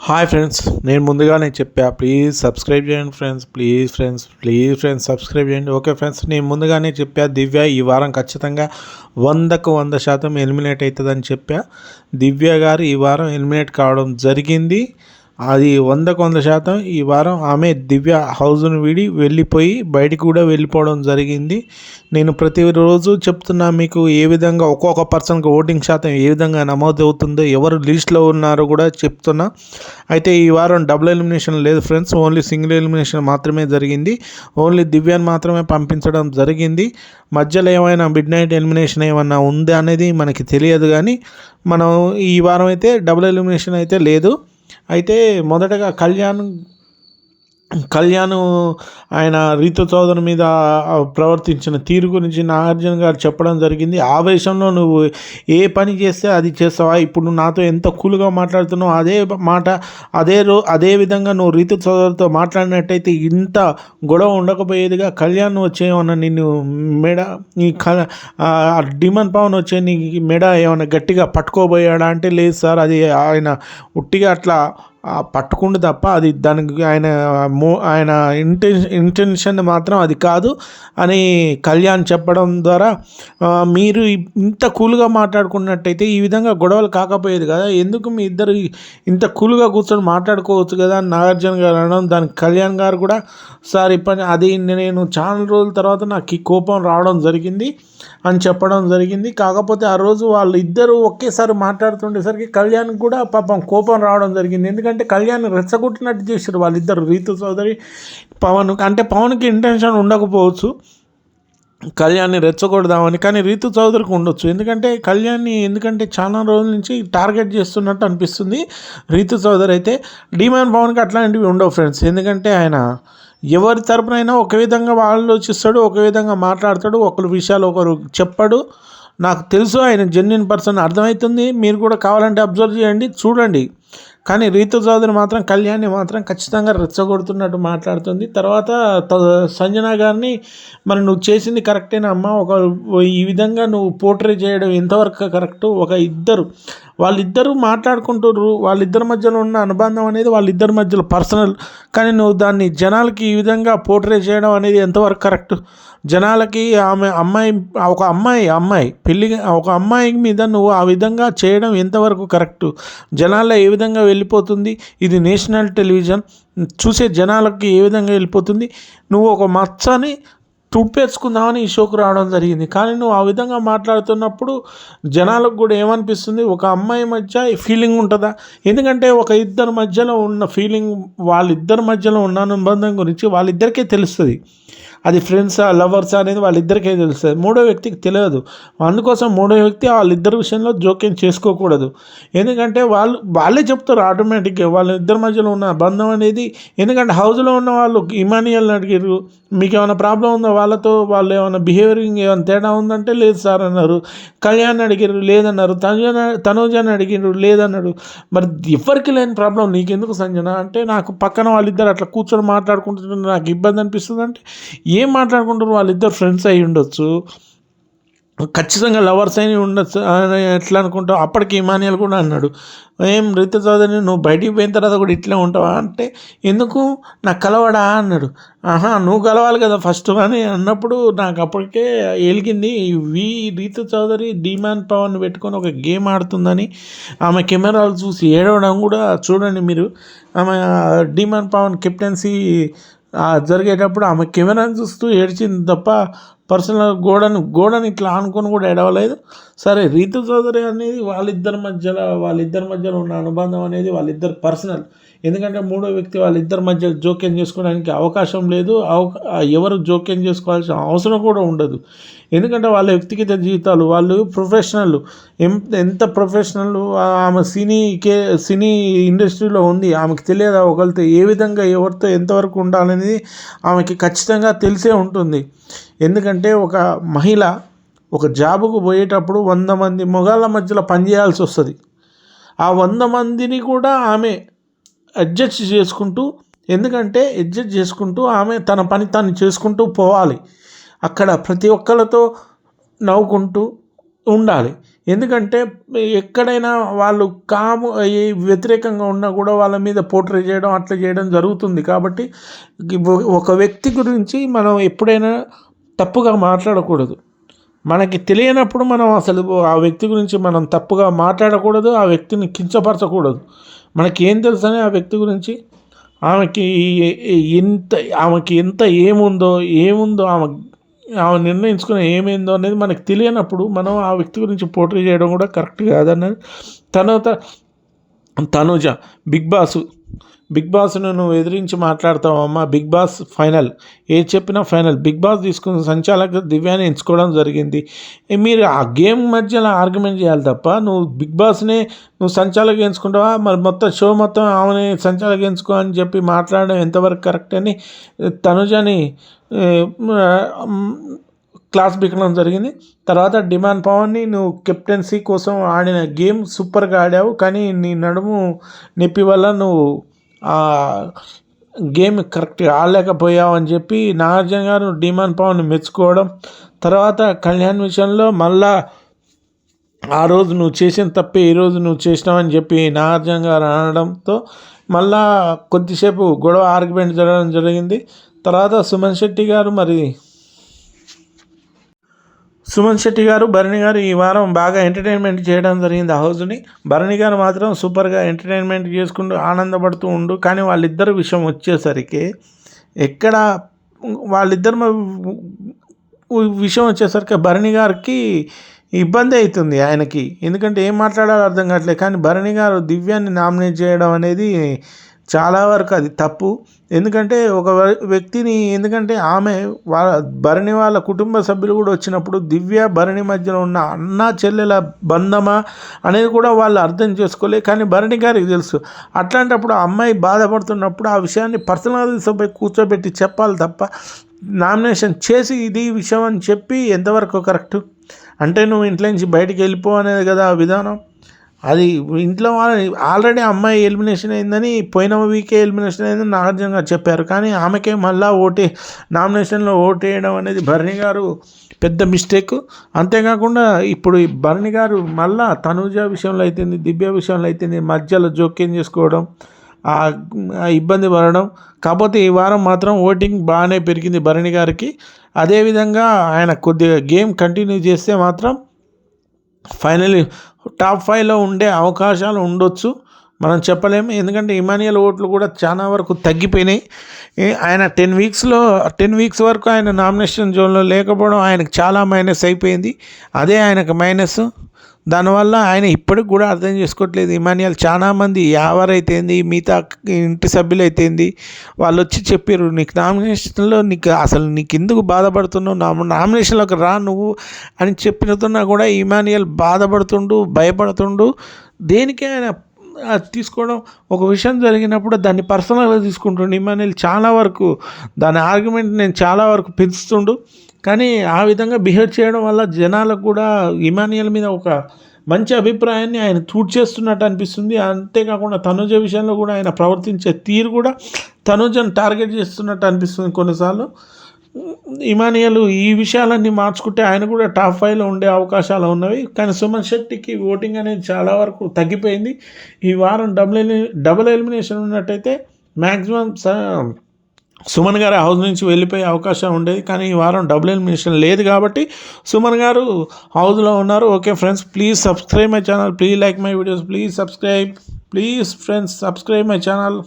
Hi friends నేను ముందుగానే చెప్పా ప్లీజ్ సబ్స్క్రైబ్ చేయండి friends please friends please friends subscribe చేయండి. ఓకే ఫ్రెండ్స్ నేను ముందుగానే చెప్పా దివ్య ఈ వారం ఖచ్చితంగా వందకు వంద శాతం ఎలిమినేట్ అవుతుందని చెప్పా. దివ్య గారు ఈ వారం ఎలిమినేట్ కావడం జరిగింది. అది వందకు వంద శాతం ఈ వారం ఆమె దివ్య హౌస్ను వీడి వెళ్ళిపోయి బయటికి కూడా వెళ్ళిపోవడం జరిగింది. నేను ప్రతిరోజు చెప్తున్నా మీకు ఏ విధంగా ఒక్కొక్క పర్సన్కి ఓటింగ్ శాతం ఏ విధంగా నమోదు అవుతుందో ఎవరు లిస్ట్లో ఉన్నారో కూడా చెప్తున్నా. అయితే ఈ వారం డబుల్ ఎలిమినేషన్ లేదు ఫ్రెండ్స్ ఓన్లీ సింగిల్ ఎలిమినేషన్ మాత్రమే జరిగింది. ఓన్లీ దివ్యాన్ని మాత్రమే పంపించడం జరిగింది. మధ్యలో ఏమైనా మిడ్ నైట్ ఎలిమినేషన్ ఏమైనా ఉందా అనేది మనకి తెలియదు కానీ మనం ఈ వారం అయితే డబుల్ ఎలిమినేషన్ అయితే లేదు. అయితే మొదటగా కళ్యాణ్ కళ్యాణ్ ఆయన రీతు చౌదరి మీద ప్రవర్తించిన తీరు గురించి నాగార్జున గారు చెప్పడం జరిగింది. ఆవేశంలో నువ్వు ఏ పని చేస్తే అది చేస్తావా? ఇప్పుడు నాతో ఎంత కూల్గా మాట్లాడుతున్నావు అదే మాట అదే రో అదే విధంగా నువ్వు రీతు చౌదరితో మాట్లాడినట్టయితే ఇంత గొడవ ఉండకపోయేదిగా కళ్యాణ్ వచ్చేయమన్నా నిన్ను మెడ నీ క డిమన్ పవన్ వచ్చే నీ మెడ ఏమైనా గట్టిగా పట్టుకోబోయాడా అంటే లేదు సార్ అది ఆయన ఉట్టిగా అట్లా పట్టుకుండు తప్ప అది దానికి ఆయన మో ఆయన ఇంటెన్ ఇంటెన్షన్ మాత్రం అది కాదు అని కళ్యాణ్ చెప్పడం ద్వారా మీరు ఇంత కూల్గా మాట్లాడుకున్నట్టయితే ఈ విధంగా గొడవలు కాకపోయేది కదా. ఎందుకు మీ ఇద్దరు ఇంత కూల్గా కూర్చొని మాట్లాడుకోవచ్చు కదా? అని నాగార్జున గారు అనడం దానికి కళ్యాణ్ గారు కూడా సార్ ఇప్పటి అది నేను చాలా రోజుల తర్వాత నాకు ఈ కోపం రావడం జరిగింది అని చెప్పడం జరిగింది. కాకపోతే ఆ రోజు వాళ్ళు ఇద్దరు ఒకేసారి మాట్లాడుతుండేసరికి కళ్యాణ్ కూడా పాపం కోపం రావడం జరిగింది. ఎందుకంటే కళ్యాణ్ రెచ్చగొట్టినట్టు చేశారు వాళ్ళిద్దరు రీతు చౌదరి పవన్. అంటే పవన్కి ఇంటెన్షన్ ఉండకపోవచ్చు కళ్యాణ్ని రెచ్చగొడదామని కానీ రీతు చౌదరికి ఉండొచ్చు. ఎందుకంటే కళ్యాణ్ని ఎందుకంటే చాలా రోజుల నుంచి టార్గెట్ చేస్తున్నట్టు అనిపిస్తుంది రీతు చౌదరి అయితే. డిమాండ్ పవన్కి అట్లాంటివి ఉండవు ఫ్రెండ్స్. ఎందుకంటే ఆయన ఎవరి తరపునైనా ఒక విధంగా ఆలోచిస్తాడు ఒక విధంగా మాట్లాడతాడు ఒకరి విషయాలు ఒకరు చెప్పడు. నాకు తెలుసు ఆయన జెన్యున్ పర్సన్ అర్థమవుతుంది. మీరు కూడా కావాలంటే అబ్జర్వ్ చేయండి చూడండి. కానీ రీతు చౌదరి మాత్రం కళ్యాణ్ని మాత్రం ఖచ్చితంగా రెచ్చగొడుతున్నట్టు మాట్లాడుతుంది. తర్వాత సంజన గారిని మరి నువ్వు చేసింది కరెక్టేనా అమ్మ? ఒక ఈ విధంగా నువ్వు పోర్ట్రే చేయడం ఎంతవరకు కరెక్ట్ ఒక ఇద్దరు వాళ్ళిద్దరూ మాట్లాడుకుంటుర్రు. వాళ్ళిద్దరి మధ్యలో ఉన్న అనుబంధం అనేది వాళ్ళిద్దరి మధ్యలో పర్సనల్. కానీ నువ్వు దాన్ని జనాలకి ఈ విధంగా పోర్ట్రే చేయడం అనేది ఎంతవరకు కరెక్ట్? జనాలకి ఆమె అమ్మాయి ఒక అమ్మాయి అమ్మాయి పెళ్ళి ఒక అమ్మాయి మీద నువ్వు ఆ విధంగా చేయడం ఎంతవరకు కరెక్ట్? జనాల్లో ఏ విధంగా వెళ్ళిపోతుంది? ఇది నేషనల్ టెలివిజన్. చూసే జనాలకి ఏ విధంగా వెళ్ళిపోతుంది? నువ్వు ఒక మచ్చని తుప్పేసుకుందామని ఈ షోకు రావడం జరిగింది. కానీ నువ్వు ఆ విధంగా మాట్లాడుతున్నప్పుడు జనాలకు కూడా ఏమనిపిస్తుంది? ఒక అమ్మాయి మధ్య ఫీలింగ్ ఉంటుందా? ఎందుకంటే ఒక ఇద్దరి మధ్యలో ఉన్న ఫీలింగ్ వాళ్ళిద్దరి మధ్యలో ఉన్న అనుబంధం గురించి వాళ్ళిద్దరికీ తెలుస్తుంది. అది ఫ్రెండ్సా లవర్సా అనేది వాళ్ళిద్దరికే తెలుస్తుంది? మూడో వ్యక్తికి తెలియదు. అందుకోసం మూడో వ్యక్తి వాళ్ళిద్దరి విషయంలో జోక్యం చేసుకోకూడదు. ఎందుకంటే వాళ్ళు వాళ్ళే చెప్తారు ఆటోమేటిక్గా వాళ్ళ ఇద్దరి మధ్యలో ఉన్న బంధం అనేది ఎందుకంటే హౌస్లో ఉన్న వాళ్ళు ఇమానియల్ని అడిగారు మీకు ఏమైనా ప్రాబ్లం ఉందో? వాళ్ళతో వాళ్ళు ఏమైనా బిహేవియరింగ్ ఏమైనా తేడా ఉందంటే లేదు సార్ అన్నారు. కళ్యాణ్ అడిగారు లేదన్నారు. తనుజన తనుజని అడిగారు లేదన్నాడు. మరి ఎవరికి లేని ప్రాబ్లం నీకెందుకు సంజన? అంటే నాకు పక్కన వాళ్ళిద్దరు అట్లా కూర్చొని మాట్లాడుకుంటుంటే నాకు ఇబ్బంది అనిపిస్తుంది అంటే ఏం మాట్లాడుకుంటారు? వాళ్ళిద్దరు ఫ్రెండ్స్ అయి ఉండొచ్చు. ఖచ్చితంగా లవర్స్ అయిన ఉండొచ్చు. ఎట్లా అనుకుంటావు అప్పటికి ఇమానియల్ కూడా అన్నాడు. ఏం రీత చౌదరి నువ్వు బయటికి పోయిన తర్వాత కూడా ఇట్లా ఉంటావా? అంటే ఎందుకు? నాకు కలవడా? అన్నాడు. ఆహా నువ్వు కలవాలి కదా ఫస్ట్ అని అన్నప్పుడు నాకు అప్పటికే ఎలిగింది వి రీత చౌదరి డిమాన్ పవన్ పెట్టుకొని ఒక గేమ్ ఆడుతుందని ఆమె కెమెరాలు చూసి ఏడవడం కూడా చూడండి మీరు. ఆమె డిమాన్ పవన్ కెప్టెన్సీ జరిగేటప్పుడు ఆమె కెమెరాని చూస్తూ ఏడ్చింది తప్ప పర్సనల్ గోడను గోడని ఇట్లా ఆనుకొని కూడా ఎడవలేదు సరే రీతు చౌదరి అనేది వాళ్ళిద్దరి మధ్యలో వాళ్ళిద్దరి మధ్యలో ఉన్న అనుబంధం అనేది వాళ్ళిద్దరు పర్సనల్. ఎందుకంటే మూడో వ్యక్తి వాళ్ళిద్దరి మధ్య జోక్యం చేసుకోవడానికి అవకాశం లేదు. ఎవరు జోక్యం చేసుకోవాల్సిన అవసరం కూడా ఉండదు. ఎందుకంటే వాళ్ళ వ్యక్తిగత జీవితాలు వాళ్ళు ప్రొఫెషనల్ ఎంత ప్రొఫెషనల్ ఆమె సినీ కే సినీ ఇండస్ట్రీలో ఉంది ఆమెకు తెలియదు ఒకరితో ఏ విధంగా ఎవరితో ఎంతవరకు ఉండాలనేది ఆమెకి ఖచ్చితంగా తెలిసే ఉంటుంది. ఎందుకంటే ఒక మహిళ ఒక జాబుకు పోయేటప్పుడు వంద మంది మొగాళ్ళ మధ్యలో పనిచేయాల్సి వస్తుంది. ఆ వంద మందిని కూడా ఆమె అడ్జస్ట్ చేసుకుంటూ ఎందుకంటే అడ్జస్ట్ చేసుకుంటూ ఆమె తన పని తను చేసుకుంటూ పోవాలి. అక్కడ ప్రతి ఒక్కరితో నవ్వుకుంటూ ఉండాలి. ఎందుకంటే ఎక్కడైనా వాళ్ళు కాము వ్యతిరేకంగా ఉన్నా కూడా వాళ్ళ మీద పోట్రే చేయడం అట్లా చేయడం జరుగుతుంది. కాబట్టి ఒక వ్యక్తి గురించి మనం ఎప్పుడైనా తప్పుగా మాట్లాడకూడదు. మనకి తెలియనప్పుడు మనం అసలు ఆ వ్యక్తి గురించి మనం తప్పుగా మాట్లాడకూడదు ఆ వ్యక్తిని కించపరచకూడదు. మనకి ఏం తెలుసని ఆ వ్యక్తి గురించి? ఆమెకి ఎంత ఆమెకి ఎంత ఏముందో ఏముందో ఆమె ఆమె నిర్ణయించుకుని ఏమైందో అనేది మనకు తెలియనప్పుడు మనం ఆ వ్యక్తి గురించి పోటీ చేయడం కూడా కరెక్ట్ కాదన్నది. తర్వాత తనుజ బిగ్ బాస్ బిగ్ బాస్ను నువ్వు ఎదిరించి మాట్లాడతావమ్మా. Bigg Boss final. ఏ చెప్పినా ఫైనల్. బిగ్ బాస్ తీసుకున్న సంచాలక దివ్యాన్ని ఎంచుకోవడం జరిగింది. మీరు ఆ గేమ్ మధ్యలో ఆర్గ్యుమెంట్ చేయాలి తప్ప నువ్వు బిగ్ బాస్నే నువ్వు సంచాలక ఎంచుకుంటావా? మరి మొత్తం షో మొత్తం ఆమెని సంచాలక ఎంచుకో అని చెప్పి మాట్లాడడం ఎంతవరకు కరెక్ట్ అని తనుజని క్లాస్ బిక్కడం జరిగింది. తర్వాత డిమాండ్ పవన్ని నువ్వు కెప్టెన్సీ కోసం ఆడిన గేమ్ సూపర్గా ఆడావు. కానీ నీ నడుము నొప్పి వల్ల నువ్వు గేమ్ కరెక్ట్గా ఆడలేకపోయావు అని చెప్పి నాగార్జున గారు డిమాండ్ పవన్ మెచ్చుకోవడం. తర్వాత కళ్యాణ్ విషయంలో మళ్ళా ఆ రోజు నువ్వు చేసిన తప్పే ఈరోజు నువ్వు చేసినావని చెప్పి నాగార్జున గారు అనడంతో మళ్ళా కొద్దిసేపు గొడవ ఆర్గ్యుమెంట్ జరగడం జరిగింది. తర్వాత సుమన్ శెట్టి గారు మరి సుమన్ శెట్టి గారు భరణి గారు ఈ వారం బాగా ఎంటర్టైన్మెంట్ చేయడం జరిగింది. ఆ హౌస్ని భరణి గారు మాత్రం సూపర్గా ఎంటర్టైన్మెంట్ చేసుకుంటూ ఆనందపడుతూ ఉండు. కానీ వాళ్ళిద్దరు విషయం వచ్చేసరికి ఎక్కడ వాళ్ళిద్దరు విషయం వచ్చేసరికి భరణి గారికి ఇబ్బంది అవుతుంది ఆయనకి. ఎందుకంటే ఏం మాట్లాడాలో అర్థం కావట్లేదు. కానీ భరణి గారు దివ్యాన్ని నామినేట్ చేయడం అనేది చాలా వరకు అది తప్పు. ఎందుకంటే ఒక వ్యక్తిని ఎందుకంటే ఆమె వాళ్ళ భరణి వాళ్ళ కుటుంబ సభ్యులు కూడా వచ్చినప్పుడు దివ్య భరణి మధ్యలో ఉన్న అన్న చెల్లెల బంధమా అనేది కూడా వాళ్ళు అర్థం చేసుకోలే. కానీ భరణి గారికి తెలుసు అట్లాంటప్పుడు ఆ అమ్మాయి బాధపడుతున్నప్పుడు ఆ విషయాన్ని పర్సనల్ సభ్య కూర్చోబెట్టి చెప్పాలి తప్ప నామినేషన్ చేసి ఇది విషయం అని చెప్పి ఎంతవరకు కరెక్ట్? అంటే నువ్వు ఇంట్లో నుంచి బయటికి వెళ్ళిపో అనేది కదా ఆ విధానం. అది ఇంట్లో ఆల్రెడీ అమ్మాయి ఎలిమినేషన్ అయిందని పోయిన వీకే ఎలిమినేషన్ అయిందని నాగార్జున గారు చెప్పారు. కానీ ఆమెకే మళ్ళీ ఓటే నామినేషన్లో ఓటేయడం అనేది భరణి గారు పెద్ద మిస్టేక్. అంతేకాకుండా ఇప్పుడు ఈ భరణి గారు మళ్ళా తనుజ విషయంలో అయితేంది దివ్య విషయంలో అయితేంది మధ్యలో జోక్యం చేసుకోవడం ఇబ్బంది పడడం. కాకపోతే ఈ వారం మాత్రం ఓటింగ్ బాగానే పెరిగింది భరణి గారికి. అదేవిధంగా ఆయన కొద్దిగా గేమ్ కంటిన్యూ చేస్తే మాత్రం ఫైనలీ టాప్ ఫైవ్లో ఉండే అవకాశాలు ఉండొచ్చు. మనం చెప్పలేము. ఎందుకంటే ఇమానియల్ ఓట్లు కూడా చాలా వరకు తగ్గిపోయినాయి. ఆయన టెన్ వీక్స్లో టెన్ వీక్స్ వరకు ఆయన నామినేషన్ జోన్లో లేకపోవడం ఆయనకు చాలా మైనస్ అయిపోయింది. అదే ఆయనకు మైనస్. దానివల్ల ఆయన ఇప్పటికి కూడా అర్థం చేసుకోవట్లేదు. ఇమానియల్ చాలామంది ఎవరైతేంది మిగతా ఇంటి సభ్యులైతేంది వాళ్ళు వచ్చి చెప్పారు నీకు నామినేషన్లో నీకు అసలు నీకు ఎందుకు బాధపడుతున్నావు? నా నామినేషన్లోకి రా నువ్వు అని చెప్పినతున్నా కూడా ఇమానియల్ బాధపడుతుండు భయపడుతుండు. దేనికి ఆయన తీసుకోవడం ఒక విషయం జరిగినప్పుడు దాన్ని పర్సనల్గా తీసుకుంటుండు. ఇమానియల్ చాలా వరకు దాని ఆర్గ్యుమెంట్ నేను చాలా వరకు పెంచుతుండు. కానీ ఆ విధంగా బిహేవ్ చేయడం వల్ల జనాలకు కూడా ఇమానియల్ మీద ఒక మంచి అభిప్రాయాన్ని ఆయన చేస్తున్నట్టు అనిపిస్తుంది. అంతేకాకుండా తనుజ విషయంలో కూడా ఆయన ప్రవర్తించే తీరు కూడా తనుజను టార్గెట్ చేస్తున్నట్టు అనిపిస్తుంది కొన్నిసార్లు. ఇమానియల్ ఈ విషయాలన్నీ మార్చుకుంటే ఆయన కూడా టాప్ ఫైవ్లో ఉండే అవకాశాలు ఉన్నవి. కానీ సుమన్ శెట్టికి ఓటింగ్ అనేది చాలా వరకు తగ్గిపోయింది. ఈ వారం డబుల్ డబుల్ ఎలిమినేషన్ ఉన్నట్టయితే మ్యాక్సిమం సుమన్ గారు హౌస్ నుంచి వెళ్ళిపోయే అవకాశం ఉండేది. కానీ ఈ వారం డబుల్ ఎలిమినేషన్ లేదు కాబట్టి సుమన్ గారు హౌస్లో ఉన్నారు. Okay friends please subscribe my channel please like my videos please subscribe please friends subscribe my channel.